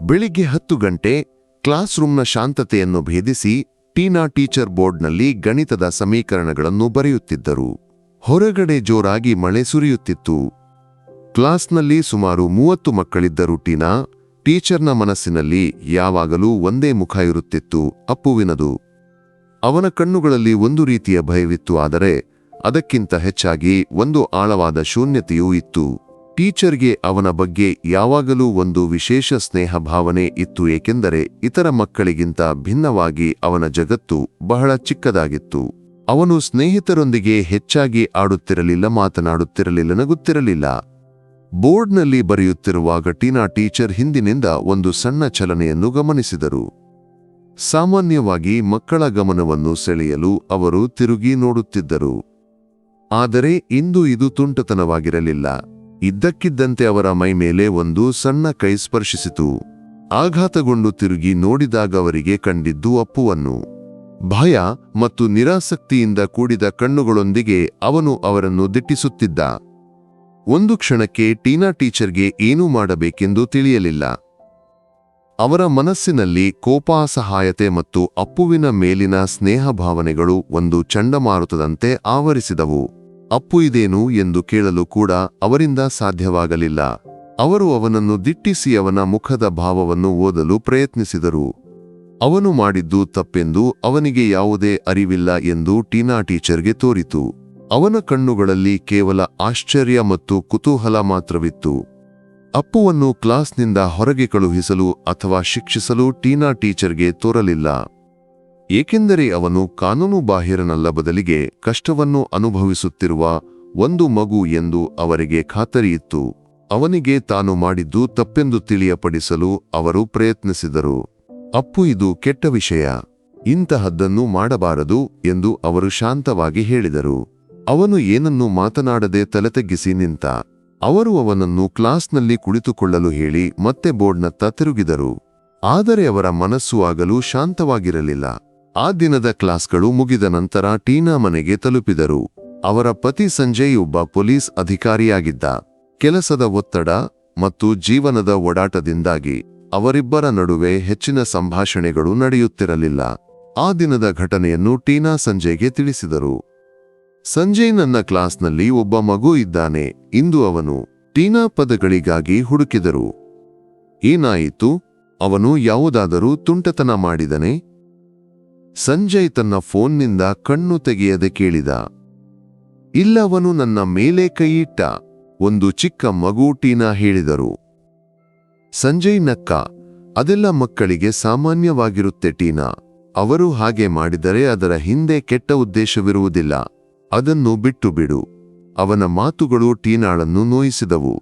ಬೆಳಿಗ್ಗೆ ಹತ್ತು ಗಂಟೆ ಕ್ಲಾಸ್ ರೂಮ್ನ ಶಾಂತತೆಯನ್ನು ಭೇದಿಸಿ ಟೀನಾ ಟೀಚರ್ ಬೋರ್ಡ್ನಲ್ಲಿ ಗಣಿತದ ಸಮೀಕರಣಗಳನ್ನು ಬರೆಯುತ್ತಿದ್ದರು. ಹೊರಗಡೆ ಜೋರಾಗಿ ಮಳೆ ಸುರಿಯುತ್ತಿತ್ತು. ಕ್ಲಾಸ್ನಲ್ಲಿ ಸುಮಾರು ಮೂವತ್ತು ಮಕ್ಕಳಿದ್ದರು ಟೀನಾ. ಟೀಚರ್ನ ಮನಸ್ಸಿನಲ್ಲಿ ಯಾವಾಗಲೂ ಒಂದೇ ಮುಖ ಇರುತ್ತಿತ್ತು, ಅಪ್ಪುವಿನದು. ಅವನ ಕಣ್ಣುಗಳಲ್ಲಿ ಒಂದು ರೀತಿಯ ಭಯವಿತ್ತು, ಆದರೆ ಅದಕ್ಕಿಂತ ಹೆಚ್ಚಾಗಿ ಒಂದು ಆಳವಾದ ಶೂನ್ಯತೆಯೂ ಇತ್ತು. ಟೀಚರ್ಗೆ ಅವನ ಬಗ್ಗೆ ಯಾವಾಗಲೂ ಒಂದು ವಿಶೇಷ ಸ್ನೇಹ ಭಾವನೆ ಇತ್ತು ಏಕೆಂದರೆ ಇತರ ಮಕ್ಕಳಿಗಿಂತ ಭಿನ್ನವಾಗಿ ಅವನ ಜಗತ್ತು ಬಹಳ ಚಿಕ್ಕದಾಗಿತ್ತು. ಅವನು ಸ್ನೇಹಿತರೊಂದಿಗೆ ಹೆಚ್ಚಾಗಿ ಆಡುತ್ತಿರಲಿಲ್ಲ, ಮಾತನಾಡುತ್ತಿರಲಿಲ್ಲ, ನಗುತ್ತಿರಲಿಲ್ಲ. ಬೋರ್ಡ್ನಲ್ಲಿ ಬರೆಯುತ್ತಿರುವಾಗ ಟೀನಾ ಟೀಚರ್ ಹಿಂದಿನಿಂದ ಒಂದು ಸಣ್ಣ ಚಲನೆಯನ್ನು ಗಮನಿಸಿದರು. ಸಾಮಾನ್ಯವಾಗಿ ಮಕ್ಕಳ ಗಮನವನ್ನು ಸೆಳೆಯಲು ಅವರು ತಿರುಗಿ ನೋಡುತ್ತಿದ್ದರು. ಆದರೆ ಇಂದು ಇದು ತುಂಟತನವಾಗಿರಲಿಲ್ಲ. ಇದ್ದಕ್ಕಿದ್ದಂತೆ ಅವರ ಮೈ ಮೇಲೆ ಒಂದು ಸಣ್ಣ ಕೈ ಸ್ಪರ್ಶಿಸಿತು. ಆಘಾತಗೊಂಡು ತಿರುಗಿ ನೋಡಿದಾಗ ಅವರಿಗೆ ಕಂಡಿದ್ದು ಅಪ್ಪುವನ್ನು. ಭಯ ಮತ್ತು ನಿರಾಸಕ್ತಿಯಿಂದ ಕೂಡಿದ ಕಣ್ಣುಗಳೊಂದಿಗೆ ಅವನು ಅವರನ್ನು ದಿಟ್ಟಿಸುತ್ತಿದ್ದ. ಒಂದು ಕ್ಷಣಕ್ಕೆ ಟೀನಾ ಟೀಚರ್ಗೆ ಏನೂ ಮಾಡಬೇಕೆಂದು ತಿಳಿಯಲಿಲ್ಲ. ಅವರ ಮನಸ್ಸಿನಲ್ಲಿ ಕೋಪಾಸಹಾಯತೆ ಮತ್ತು ಅಪ್ಪುವಿನ ಮೇಲಿನ ಸ್ನೇಹ ಭಾವನೆಗಳು ಒಂದು ಚಂಡಮಾರುತದಂತೆ ಆವರಿಸಿದವು. ಅಪ್ಪು ಇದೇನು ಎಂದು ಕೇಳಲು ಕೂಡ ಅವರಿಂದ ಸಾಧ್ಯವಾಗಲಿಲ್ಲ. ಅವರು ಅವನನ್ನು ದಿಟ್ಟಿಸಿ ಅವನ ಮುಖದ ಭಾವವನ್ನು ಓದಲು ಪ್ರಯತ್ನಿಸಿದರು. ಅವನು ಮಾಡಿದ್ದು ತಪ್ಪೆಂದು ಅವನಿಗೆ ಯಾವುದೇ ಅರಿವಿಲ್ಲ ಎಂದು ಟೀನಾ ಟೀಚರ್ಗೆ ತೋರಿತು. ಅವನ ಕಣ್ಣುಗಳಲ್ಲಿ ಕೇವಲ ಆಶ್ಚರ್ಯ ಮತ್ತು ಕುತೂಹಲ ಮಾತ್ರವಿತ್ತು. ಅಪ್ಪುವನ್ನು ಕ್ಲಾಸ್ನಿಂದ ಹೊರಗೆ ಕಳುಹಿಸಲು ಅಥವಾ ಶಿಕ್ಷಿಸಲು ಟೀನಾ ಟೀಚರ್ಗೆ ತೋರಲಿಲ್ಲ. ಏಕೆಂದರೆ ಅವನು ಕಾನೂನು ಬಾಹಿರನಲ್ಲ ಬದಲಿಗೆ ಕಷ್ಟವನ್ನು ಅನುಭವಿಸುತ್ತಿರುವ ಒಂದು ಮಗು ಎಂದು ಅವರಿಗೆ ಖಾತರಿಯಿತ್ತು ಅವನಿಗೆ ತಾನು ಮಾಡಿದ್ದು ತಪ್ಪೆಂದು ತಿಳಿಯಪಡಿಸಲು ಅವರು ಪ್ರಯತ್ನಿಸಿದರು. ಅಪ್ಪು, ಇದು ಕೆಟ್ಟ ವಿಷಯ. ಇಂತಹದ್ದನ್ನು ಮಾಡಬಾರದು ಎಂದು ಅವರು ಶಾಂತವಾಗಿ ಹೇಳಿದರು. ಅವನು ಏನನ್ನೂ ಮಾತನಾಡದೆ ತಲೆತಗ್ಗಿಸಿ ನಿಂತ. ಅವರು ಅವನನ್ನು ಕ್ಲಾಸ್ನಲ್ಲಿ ಕುಳಿತುಕೊಳ್ಳಲು ಹೇಳಿ ಮತ್ತೆ ಬೋರ್ಡ್ನತ್ತ ತಿರುಗಿದರು. ಆದರೆ ಅವರ ಮನಸ್ಸು ಆಗಲೂ ಶಾಂತವಾಗಿರಲಿಲ್ಲ. ಆ ದಿನದ ಕ್ಲಾಸ್ಗಳು ಮುಗಿದ ನಂತರ ಟೀನಾ ಮನೆಗೆ ತಲುಪಿದರು. ಅವರ ಪತಿ ಸಂಜಯ್ ಒಬ್ಬ ಪೊಲೀಸ್ ಅಧಿಕಾರಿಯಾಗಿದ್ದ. ಕೆಲಸದ ಒತ್ತಡ ಮತ್ತು ಜೀವನದ ಓಡಾಟದಿಂದಾಗಿ ಅವರಿಬ್ಬರ ನಡುವೆ ಹೆಚ್ಚಿನ ಸಂಭಾಷಣೆಗಳು ನಡೆಯುತ್ತಿರಲಿಲ್ಲ. ಆ ದಿನದ ಘಟನೆಯನ್ನು ಟೀನಾ ಸಂಜಯ್ಗೆ ತಿಳಿಸಿದರು. ಸಂಜಯ್ ನನ್ನ ಕ್ಲಾಸ್ನಲ್ಲಿ ಒಬ್ಬ ಮಗು ಇದ್ದಾನೆ, ಇಂದು ಅವನು ಟೀನಾ ಪದಗಳಿಗಾಗಿ ಹುಡುಕಿದರು. ಏನಾಯಿತು? ಅವನು ಯಾವುದಾದರೂ ತುಂಟತನ ಮಾಡಿದನೆ? ಸಂಜಯ್ ತನ್ನ ಫೋನ್ನಿಂದ ಕಣ್ಣು ತೆಗೆಯದೆ ಕೇಳಿದ, ಇಲ್ಲವನು ನನ್ನ ಮೇಲೆ ಕೈಯಿಟ್ಟ, ಒಂದು ಚಿಕ್ಕ ಮಗು ಟೀನಾ ಹೇಳಿದರು. ಸಂಜಯ್ ನಕ್ಕ, ಅದೆಲ್ಲ ಮಕ್ಕಳಿಗೆ ಸಾಮಾನ್ಯವಾಗಿರುತ್ತೆ ಟೀನಾ. ಅವರು ಹಾಗೆ ಮಾಡಿದರೆ ಅದರ ಹಿಂದೆ ಕೆಟ್ಟ ಉದ್ದೇಶವಿರುವುದಿಲ್ಲ. ಅದನ್ನು ಬಿಟ್ಟು ಬಿಡು. ಅವನ ಮಾತುಗಳು ಟೀನಾಳನ್ನು ನೋಯಿಸಿದವು.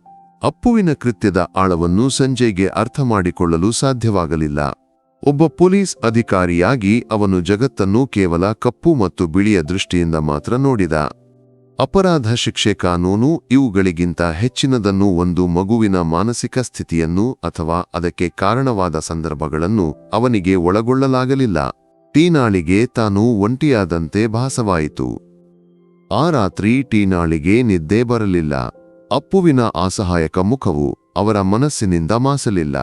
ಅಪ್ಪುವಿನ ಕೃತ್ಯದ ಆಳವನ್ನು ಸಂಜಯ್ಗೆ ಅರ್ಥ ಮಾಡಿಕೊಳ್ಳಲು ಸಾಧ್ಯವಾಗಲಿಲ್ಲ. ಒಬ್ಬ ಪೊಲೀಸ್ ಅಧಿಕಾರಿಯಾಗಿ ಅವನು ಜಗತ್ತನ್ನು ಕೇವಲ ಕಪ್ಪು ಮತ್ತು ಬಿಳಿಯ ದೃಷ್ಟಿಯಿಂದ ಮಾತ್ರ ನೋಡಿದ. ಅಪರಾಧ ಶಿಕ್ಷೆ ಕಾನೂನು ಇವುಗಳಿಗಿಂತ ಹೆಚ್ಚಿನದನ್ನು ಒಂದು ಮಗುವಿನ ಮಾನಸಿಕ ಸ್ಥಿತಿಯನ್ನು ಅಥವಾ ಅದಕ್ಕೆ ಕಾರಣವಾದ ಸಂದರ್ಭಗಳನ್ನು ಅವನಿಗೆ ಒಳಗೊಳ್ಳಲಾಗಲಿಲ್ಲ. ಟೀನಾಳಿಗೆ ತಾನು ಒಂಟಿಯಾದಂತೆ ಭಾಸವಾಯಿತು. ಆ ರಾತ್ರಿ ಟೀನಾಳಿಗೆ ನಿದ್ದೆ ಬರಲಿಲ್ಲ. ಅಪ್ಪುವಿನ ಅಸಹಾಯಕ ಮುಖವು ಅವರ ಮನಸ್ಸಿನಿಂದ ಮಾಸಲಿಲ್ಲ.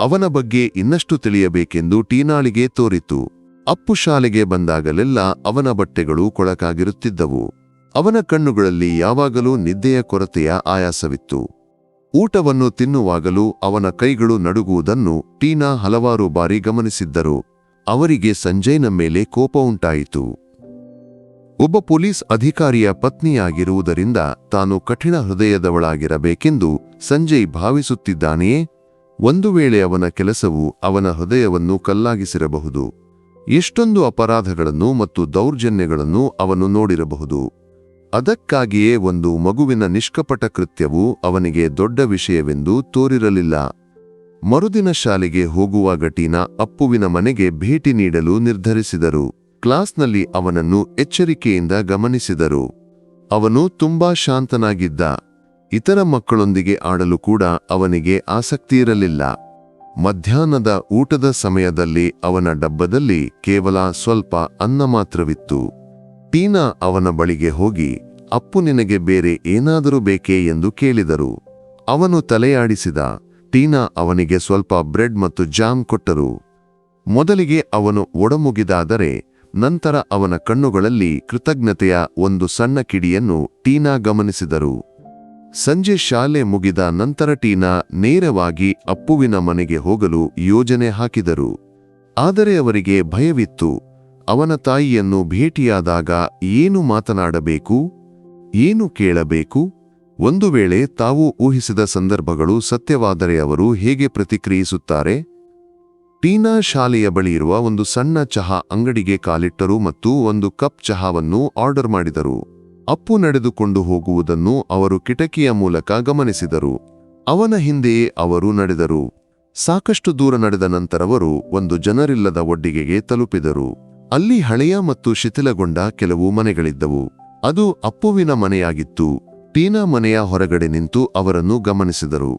ಅವನ ಬಗ್ಗೆ ಇನ್ನಷ್ಟು ತಿಳಿಯಬೇಕೆಂದು ಟೀನಾಳಿಗೆ ತೋರಿತು. ಅಪ್ಪು ಶಾಲೆಗೆ ಬಂದಾಗಲೆಲ್ಲ ಅವನ ಬಟ್ಟೆಗಳು ಕೊಳಕಾಗಿರುತ್ತಿದ್ದವು. ಅವನ ಕಣ್ಣುಗಳಲ್ಲಿ ಯಾವಾಗಲೂ ನಿದ್ದೆಯ ಕೊರತೆಯ ಆಯಾಸವಿತ್ತು. ಊಟವನ್ನು ತಿನ್ನುವಾಗಲೂ ಅವನ ಕೈಗಳು ನಡುಗುವುದನ್ನು ಟೀನಾ ಹಲವಾರು ಬಾರಿ ಗಮನಿಸಿದ್ದರು. ಅವರಿಗೆ ಸಂಜಯ್ನ ಮೇಲೆ ಕೋಪ ಉಂಟಾಯಿತು. ಒಬ್ಬ ಪೊಲೀಸ್ ಅಧಿಕಾರಿಯ ಪತ್ನಿಯಾಗಿರುವುದರಿಂದ ತಾನು ಕಠಿಣ ಹೃದಯದವಳಾಗಿರಬೇಕೆಂದು ಸಂಜಯ್ ಭಾವಿಸುತ್ತಿದ್ದಾನೆಯೇ? ಒಂದು ವೇಳೆ ಅವನ ಕೆಲಸವು ಅವನ ಹೃದಯವನ್ನು ಕಲ್ಲಾಗಿಸಿರಬಹುದು. ಎಷ್ಟೊಂದು ಅಪರಾಧಗಳನ್ನು ಮತ್ತು ದೌರ್ಜನ್ಯಗಳನ್ನು ಅವನು ನೋಡಿರಬಹುದು. ಅದಕ್ಕಾಗಿಯೇ ಒಂದು ಮಗುವಿನ ನಿಷ್ಕಪಟ ಕೃತ್ಯವು ಅವನಿಗೆ ದೊಡ್ಡ ವಿಷಯವೆಂದು ತೋರಿರಲಿಲ್ಲ. ಮರುದಿನ ಶಾಲೆಗೆ ಹೋಗುವ ಟೀನಾ ಅಪ್ಪುವಿನ ಮನೆಗೆ ಭೇಟಿ ನೀಡಲು ನಿರ್ಧರಿಸಿದರು. ಕ್ಲಾಸ್ನಲ್ಲಿ ಅವನನ್ನು ಎಚ್ಚರಿಕೆಯಿಂದ ಗಮನಿಸಿದರು. ಅವನು ತುಂಬಾ ಶಾಂತನಾಗಿದ್ದ. ಇತರ ಮಕ್ಕಳೊಂದಿಗೆ ಆಡಲು ಕೂಡ ಅವನಿಗೆ ಆಸಕ್ತಿ ಇರಲಿಲ್ಲ. ಮಧ್ಯಾಹ್ನದ ಊಟದ ಸಮಯದಲ್ಲಿ ಅವನ ಡಬ್ಬದಲ್ಲಿ ಕೇವಲ ಸ್ವಲ್ಪ ಅನ್ನ ಮಾತ್ರವಿತ್ತು. ಟೀನಾ ಅವನ ಬಳಿಗೆ ಹೋಗಿ, ಅಪ್ಪು ನಿನಗೆ ಬೇರೆ ಏನಾದರೂ ಬೇಕೇ? ಎಂದು ಕೇಳಿದರು. ಅವನು ತಲೆಯಾಡಿಸಿದ. ಟೀನಾ ಅವನಿಗೆ ಸ್ವಲ್ಪ ಬ್ರೆಡ್ ಮತ್ತು ಜಾಮ್ ಕೊಟ್ಟರು. ಮೊದಲಿಗೆ ಅವನು ಒಡಮುಗಿದಾದರೆ, ನಂತರ ಅವನ ಕಣ್ಣುಗಳಲ್ಲಿ ಕೃತಜ್ಞತೆಯ ಒಂದು ಸಣ್ಣ ಕಿಡಿಯನ್ನು ಟೀನಾ ಗಮನಿಸಿದರು. ಸಂಜೆ ಶಾಲೆ ಮುಗಿದ ನಂತರ ಟೀನಾ ನೇರವಾಗಿ ಅಪ್ಪುವಿನ ಮನೆಗೆ ಹೋಗಲು ಯೋಜನೆ ಹಾಕಿದರು. ಆದರೆ ಅವರಿಗೆ ಭಯವಿತ್ತು. ಅವನ ತಾಯಿಯನ್ನು ಭೇಟಿಯಾದಾಗ ಏನು ಮಾತನಾಡಬೇಕು? ಏನು ಕೇಳಬೇಕು? ಒಂದು ವೇಳೆ ತಾವು ಊಹಿಸಿದ ಸಂದರ್ಭಗಳು ಸತ್ಯವಾದರೆ ಅವರು ಹೇಗೆ ಪ್ರತಿಕ್ರಿಯಿಸುತ್ತಾರೆ? ಟೀನಾ ಶಾಲೆಯ ಬಳಿ ಇರುವ ಒಂದು ಸಣ್ಣ ಚಹಾ ಅಂಗಡಿಗೆ ಕಾಲಿಟ್ಟರು ಮತ್ತು ಒಂದು ಕಪ್ ಚಹಾವನ್ನು ಆರ್ಡರ್ ಮಾಡಿದರು. ಅಪ್ಪು ನಡೆದುಕೊಂಡು ಹೋಗುವುದನ್ನು ಅವರು ಕಿಟಕಿಯ ಮೂಲಕ ಗಮನಿಸಿದರು. ಅವನ ಹಿಂದೆಯೇ ಅವರು ನಡೆದರು. ಸಾಕಷ್ಟು ದೂರ ನಡೆದ ನಂತರವರು ಒಂದು ಜನರಿಲ್ಲದ ಒಡ್ಡಿಗೆಗೆ ತಲುಪಿದರು. ಅಲ್ಲಿ ಹಳೆಯ ಮತ್ತು ಶಿಥಿಲಗೊಂಡ ಕೆಲವು ಮನೆಗಳಿದ್ದವು. ಅದು ಅಪ್ಪುವಿನ ಮನೆಯಾಗಿತ್ತು. ಟೀನಾ ಮನೆಯ ಹೊರಗಡೆ ನಿಂತು ಅವರನ್ನು ಗಮನಿಸಿದರು.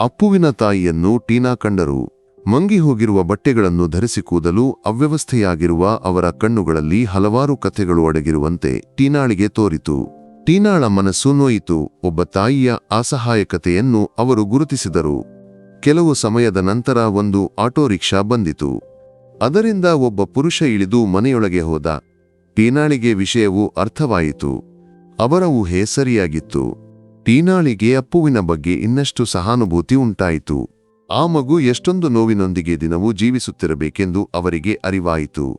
ಅಪ್ಪುವಿನ ತಾಯಿಯನ್ನು ಟೀನಾ ಕಂಡರು. ಮಂಗಿ ಹೋಗಿರುವ ಬಟ್ಟೆಗಳನ್ನು ಧರಿಸಿ ಕೂದಲು ಅವ್ಯವಸ್ಥೆಯಾಗಿರುವ ಅವರ ಕಣ್ಣುಗಳಲ್ಲಿ ಹಲವಾರು ಕಥೆಗಳು ಅಡಗಿರುವಂತೆ ಟೀನಾಳಿಗೆ ತೋರಿತು. ಟೀನಾಳ ಮನಸ್ಸು ನೋಯಿತು, ಒಬ್ಬ ತಾಯಿಯ ಅಸಹಾಯಕತೆಯನ್ನು ಅವರು ಗುರುತಿಸಿದರು. ಕೆಲವು ಸಮಯದ ನಂತರ ಒಂದು ಆಟೋ ರಿಕ್ಷಾ ಬಂದಿತು. ಅದರಿಂದ ಒಬ್ಬ ಪುರುಷ ಇಳಿದು ಮನೆಯೊಳಗೆ ಹೋದ. ಟೀನಾಳಿಗೆ ವಿಷಯವು ಅರ್ಥವಾಯಿತು. ಅವರ ಊಹೆ ಸರಿಯಾಗಿತ್ತು. ಟೀನಾಳಿಗೆ ಅಪ್ಪುವಿನ ಬಗ್ಗೆ ಇನ್ನಷ್ಟು ಸಹಾನುಭೂತಿ ಉಂಟಾಯಿತು. ಆ ಮಗು ಎಷ್ಟೊಂದು ನೋವಿನೊಂದಿಗೆ ದಿನವೂ ಜೀವಿಸುತ್ತಿರಬೇಕೆಂದು ಅವರಿಗೆ ಅರಿವಾಯಿತು.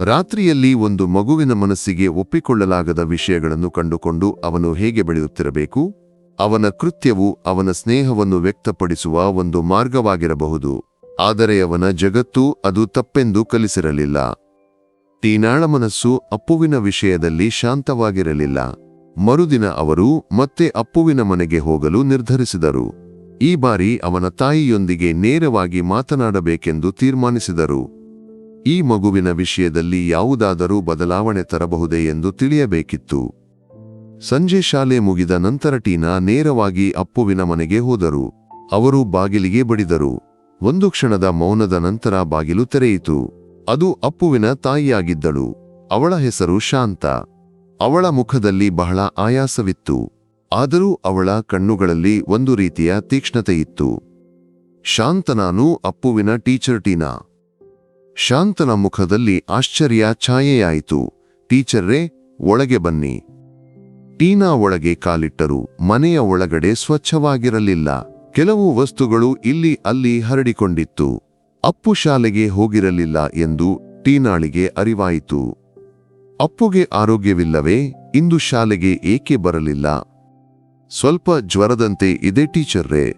ರಾತ್ರಿಯಲ್ಲಿ ಒಂದು ಮಗುವಿನ ಮನಸ್ಸಿಗೆ ಒಪ್ಪಿಕೊಳ್ಳಲಾಗದ ವಿಷಯಗಳನ್ನು ಕಂಡುಕೊಂಡು ಅವನು ಹೇಗೆ ಬೆಳೆಯುತ್ತಿರಬೇಕು? ಅವನ ಕೃತ್ಯವು ಅವನ ಸ್ನೇಹವನ್ನು ವ್ಯಕ್ತಪಡಿಸುವ ಒಂದು ಮಾರ್ಗವಾಗಿರಬಹುದು. ಆದರೆ ಅವನ ಜಗತ್ತು ಅದು ತಪ್ಪೆಂದು ಕಲಿಸಿರಲಿಲ್ಲ. ಟೀನಾಳ ಮನಸ್ಸು ಅಪ್ಪುವಿನ ವಿಷಯದಲ್ಲಿ ಶಾಂತವಾಗಿರಲಿಲ್ಲ. ಮರುದಿನ ಅವರು ಮತ್ತೆ ಅಪ್ಪುವಿನ ಮನೆಗೆ ಹೋಗಲು ನಿರ್ಧರಿಸಿದರು. ಈ ಬಾರಿ ಅವನ ತಾಯಿಯೊಂದಿಗೆ ನೇರವಾಗಿ ಮಾತನಾಡಬೇಕೆಂದು ತೀರ್ಮಾನಿಸಿದರು. ಈ ಮಗುವಿನ ವಿಷಯದಲ್ಲಿ ಯಾವುದಾದರೂ ಬದಲಾವಣೆ ತರಬಹುದೇ ಎಂದು ತಿಳಿಯಬೇಕಿತ್ತು. ಸಂಜೆ ಶಾಲೆ ಮುಗಿದ ನಂತರ ಟೀನಾ ನೇರವಾಗಿ ಅಪ್ಪುವಿನ ಮನೆಗೆ ಹೋದರು. ಅವರು ಬಾಗಿಲಿಗೆ ಬಡಿದರು. ಒಂದು ಕ್ಷಣದ ಮೌನದ ನಂತರ ಬಾಗಿಲು ತೆರೆಯಿತು. ಅದು ಅಪ್ಪುವಿನ ತಾಯಿಯಾಗಿದ್ದಳು. ಅವಳ ಹೆಸರು ಶಾಂತ. ಅವಳ ಮುಖದಲ್ಲಿ ಬಹಳ ಆಯಾಸವಿತ್ತು. ಆದರೂ ಅವಳ ಕಣ್ಣುಗಳಲ್ಲಿ ಒಂದು ರೀತಿಯ ತೀಕ್ಷ್ಣತೆಯಿತ್ತು. ಶಾಂತನಾನು ಅಪ್ಪುವಿನ ಟೀಚರ್ ಟೀನಾ. ಶಾಂತನ ಮುಖದಲ್ಲಿ ಆಶ್ಚರ್ಯ ಛಾಯೆಯಾಯಿತು. ಟೀಚರ್ರೇ, ಒಳಗೆ ಬನ್ನಿ. ಟೀನಾ ಒಳಗೆ ಕಾಲಿಟ್ಟರು. ಮನೆಯ ಒಳಗಡೆ ಸ್ವಚ್ಛವಾಗಿರಲಿಲ್ಲ. ಕೆಲವು ವಸ್ತುಗಳು ಇಲ್ಲಿ ಅಲ್ಲಿ ಹರಡಿಕೊಂಡಿತ್ತು. ಅಪ್ಪು ಶಾಲೆಗೆ ಹೋಗಿರಲಿಲ್ಲ ಎಂದು ಟೀನಾಳಿಗೆ ಅರಿವಾಯಿತು. ಅಪ್ಪುಗೆ ಆರೋಗ್ಯವಿಲ್ಲವೇ? ಇಂದು ಶಾಲೆಗೆ ಏಕೆ ಬರಲಿಲ್ಲ? ಸ್ವಲ್ಪ ಜ್ವರದಂತೆ ಇದೆ ಟೀಚರ್ರೇ.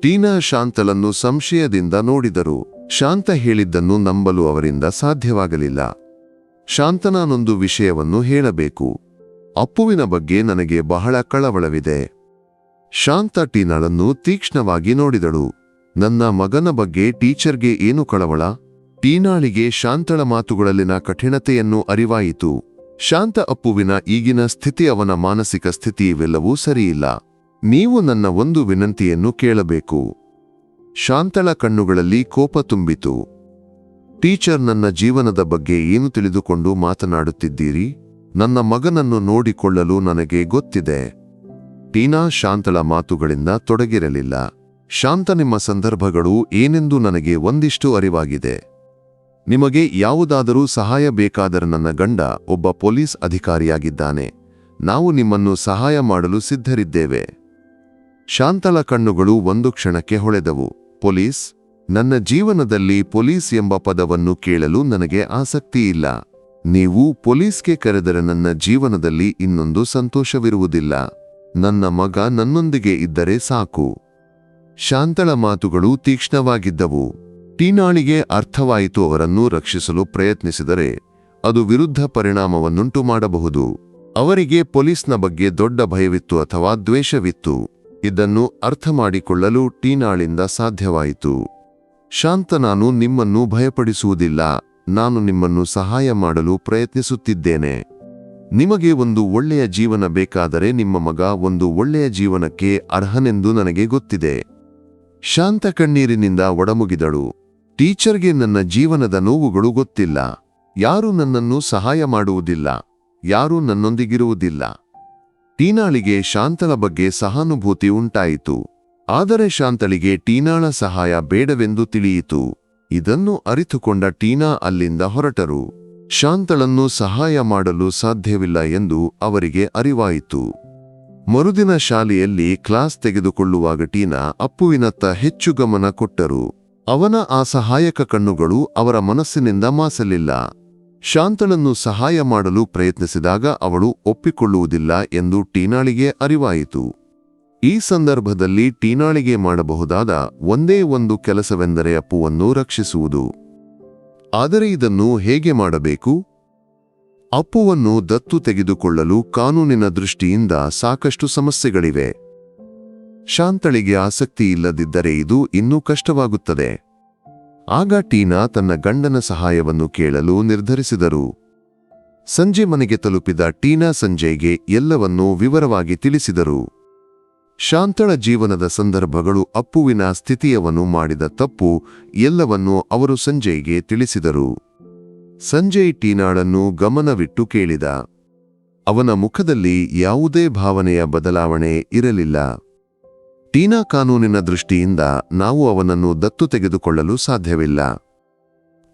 ಟೀನಾ ಶಾಂತಲನ್ನು ಸಂಶಯದಿಂದ ನೋಡಿದರು. ಶಾಂತ ಹೇಳಿದ್ದನ್ನು ನಂಬಲು ಅವರಿಂದ ಸಾಧ್ಯವಾಗಲಿಲ್ಲ. ಶಾಂತನಾನೊಂದು ವಿಷಯವನ್ನು ಹೇಳಬೇಕು. ಅಪ್ಪುವಿನ ಬಗ್ಗೆ ನನಗೆ ಬಹಳ ಕಳವಳವಿದೆ. ಶಾಂತ ಟೀನಾಳನ್ನು ತೀಕ್ಷ್ಣವಾಗಿ ನೋಡಿದಳು. ನನ್ನ ಮಗನ ಬಗ್ಗೆ ಟೀಚರ್ಗೆ ಏನು ಕಳವಳ? ಟೀನಾಳಿಗೆ ಶಾಂತಳ ಮಾತುಗಳಲ್ಲಿನ ಕಠಿಣತೆಯನ್ನು ಅರಿವಾಯಿತು. ಶಾಂತ ಅಪ್ಪುವಿನ ಈಗಿನ ಸ್ಥಿತಿ ಅವನ ಮಾನಸಿಕ ಸ್ಥಿತಿ ಇವೆಲ್ಲವೂ ಸರಿಯಿಲ್ಲ. ನೀವು ನನ್ನ ಒಂದು ವಿನಂತಿಯನ್ನು ಕೇಳಬೇಕು. ಶಾಂತಳ ಕಣ್ಣುಗಳಲ್ಲಿ ಕೋಪ ತುಂಬಿತು. ಟೀಚರ್ ನನ್ನ ಜೀವನದ ಬಗ್ಗೆ ಏನು ತಿಳಿದುಕೊಂಡು ಮಾತನಾಡುತ್ತಿದ್ದೀರಿ? ನನ್ನ ಮಗನನ್ನು ನೋಡಿಕೊಳ್ಳಲು ನನಗೆ ಗೊತ್ತಿದೆ. ಟೀನಾ ಶಾಂತಳ ಮಾತುಗಳಿಂದ ತೊಡಗಿರಲಿಲ್ಲ. ಶಾಂತ ನಿಮ್ಮ ಸಂದರ್ಭಗಳು ಏನೆಂದು ನನಗೆ ಒಂದಿಷ್ಟು ಅರಿವಾಗಿದೆ. ನಿಮಗೆ ಯಾವುದಾದರೂ ಸಹಾಯ ಬೇಕಾದರೆ ನನ್ನ ಗಂಡ ಒಬ್ಬ ಪೊಲೀಸ್ ಅಧಿಕಾರಿಯಾಗಿದ್ದಾನೆ. ನಾವು ನಿಮ್ಮನ್ನು ಸಹಾಯ ಮಾಡಲು ಸಿದ್ಧರಿದ್ದೇವೆ. ಶಾಂತಳ ಕಣ್ಣುಗಳು ಒಂದು ಕ್ಷಣಕ್ಕೆ ಹೊಳೆದವು. ಪೊಲೀಸ್, ನನ್ನ ಜೀವನದಲ್ಲಿ ಪೊಲೀಸ್ ಎಂಬ ಪದವನ್ನು ಕೇಳಲು ನನಗೆ ಆಸಕ್ತಿ ಇಲ್ಲ. ನೀವು ಪೊಲೀಸ್ಗೆ ಕರೆದರೆ ನನ್ನ ಜೀವನದಲ್ಲಿ ಇನ್ನೊಂದು ಸಂತೋಷವಿರುವುದಿಲ್ಲ. ನನ್ನ ಮಗ ನನ್ನೊಂದಿಗೆ ಇದ್ದರೆ ಸಾಕು. ಶಾಂತಳ ಮಾತುಗಳು ತೀಕ್ಷ್ಣವಾಗಿದ್ದವು. ಟೀನಾಳಿಗೆ ಅರ್ಥವಾಯಿತು ಅವರನ್ನು ರಕ್ಷಿಸಲು ಪ್ರಯತ್ನಿಸಿದರೆ ಅದು ವಿರುದ್ಧ ಪರಿಣಾಮವನ್ನುಂಟು ಮಾಡಬಹುದು. ಅವರಿಗೆ ಪೊಲೀಸ್ನ ಬಗ್ಗೆ ದೊಡ್ಡ ಭಯವಿತ್ತು ಅಥವಾ ದ್ವೇಷವಿತ್ತು. ಇದನ್ನು ಅರ್ಥ ಮಾಡಿಕೊಳ್ಳಲು ಟೀನಾಳಿಂದ ಸಾಧ್ಯವಾಯಿತು. ಶಾಂತ, ನಾನು ನಿಮ್ಮನ್ನು ಭಯಪಡಿಸುವುದಿಲ್ಲ. ನಾನು ನಿಮ್ಮನ್ನು ಸಹಾಯ ಮಾಡಲು ಪ್ರಯತ್ನಿಸುತ್ತಿದ್ದೇನೆ. ನಿಮಗೆ ಒಂದು ಒಳ್ಳೆಯ ಜೀವನ ಬೇಕಾದರೆ ನಿಮ್ಮ ಮಗ ಒಂದು ಒಳ್ಳೆಯ ಜೀವನಕ್ಕೆ ಅರ್ಹನೆಂದು ನನಗೆ ಗೊತ್ತಿದೆ. ಶಾಂತ ಕಣ್ಣೀರಿನಿಂದ ಒಡಮುಗಿದಳು. ಟೀಚರ್ಗೆ ನನ್ನ ಜೀವನದ ನೋವುಗಳು ಗೊತ್ತಿಲ್ಲ. ಯಾರೂ ನನ್ನನ್ನು ಸಹಾಯ ಮಾಡುವುದಿಲ್ಲ. ಯಾರೂ ನನ್ನೊಂದಿಗಿರುವುದಿಲ್ಲ. ಟೀನಾಳಿಗೆ ಶಾಂತಳ ಬಗ್ಗೆ ಸಹಾನುಭೂತಿ ಉಂಟಾಯಿತು. ಆದರೆ ಶಾಂತಳಿಗೆ ಟೀನಾಳ ಸಹಾಯ ಬೇಡವೆಂದು ತಿಳಿಯಿತು. ಇದನ್ನು ಅರಿತುಕೊಂಡ ಟೀನಾ ಅಲ್ಲಿಂದ ಹೊರಟರು. ಶಾಂತಳನ್ನು ಸಹಾಯ ಮಾಡಲು ಸಾಧ್ಯವಿಲ್ಲ ಎಂದು ಅವರಿಗೆ ಅರಿವಾಯಿತು. ಮರುದಿನ ಶಾಲೆಯಲ್ಲಿ ಕ್ಲಾಸ್ ತೆಗೆದುಕೊಳ್ಳುವಾಗ ಟೀನಾ ಅಪ್ಪುವಿನತ್ತ ಹೆಚ್ಚು ಗಮನ ಕೊಟ್ಟರು. ಅವನ ಆ ಸಹಾಯಕ ಕಣ್ಣುಗಳು ಅವರ ಮನಸ್ಸಿನಿಂದ ಮಾಸಲಿಲ್ಲ. ಶಾಂತಳನ್ನು ಸಹಾಯ ಮಾಡಲು ಪ್ರಯತ್ನಿಸಿದಾಗ ಅವಳು ಒಪ್ಪಿಕೊಳ್ಳುವುದಿಲ್ಲ ಎಂದು ಟೀನಾಳಿಗೆ ಅರಿವಾಯಿತು. ಈ ಸಂದರ್ಭದಲ್ಲಿ ಟೀನಾಳಿಗೆ ಮಾಡಬಹುದಾದ ಒಂದೇ ಒಂದು ಕೆಲಸವೆಂದರೆ ಅಪ್ಪುವನ್ನು ರಕ್ಷಿಸುವುದು. ಆದರೆ ಇದನ್ನು ಹೇಗೆ ಮಾಡಬೇಕು? ಅಪ್ಪುವನ್ನು ದತ್ತು ತೆಗೆದುಕೊಳ್ಳಲು ಕಾನೂನಿನ ದೃಷ್ಟಿಯಿಂದ ಸಾಕಷ್ಟು ಸಮಸ್ಯೆಗಳಿವೆ. ಶಾಂತಳಿಗೆ ಆಸಕ್ತಿ ಇಲ್ಲದಿದ್ದರೆ ಇದು ಇನ್ನೂ ಕಷ್ಟವಾಗುತ್ತದೆ. ಆಗ ಟೀನಾ ತನ್ನ ಗಂಡನ ಸಹಾಯವನ್ನು ಕೇಳಲು ನಿರ್ಧರಿಸಿದರು. ಸಂಜೆ ಮನೆಗೆ ತಲುಪಿದ ಟೀನಾ ಸಂಜಯ್ಗೆ ಎಲ್ಲವನ್ನೂ ವಿವರವಾಗಿ ತಿಳಿಸಿದರು. ಶಾಂತಳ ಜೀವನದ ಸಂದರ್ಭಗಳು, ಅಪ್ಪುವಿನ ಸ್ಥಿತಿಯವನ್ನು ಮಾಡಿದ ತಪ್ಪು ಎಲ್ಲವನ್ನೂ ಅವರು ಸಂಜಯ್ಗೆ ತಿಳಿಸಿದರು. ಸಂಜಯ್ ಟೀನಾಳನ್ನು ಗಮನವಿಟ್ಟು ಕೇಳಿದ, ಅವನ ಮುಖದಲ್ಲಿ ಯಾವುದೇ ಭಾವನೆಯ ಬದಲಾವಣೆ ಇರಲಿಲ್ಲ. ಟೀನಾ ಕಾನೂನಿನ ದೃಷ್ಟಿಯಿಂದ ನಾವು ಅವನನ್ನು ದತ್ತು ತೆಗೆದುಕೊಳ್ಳಲು ಸಾಧ್ಯವಿಲ್ಲ.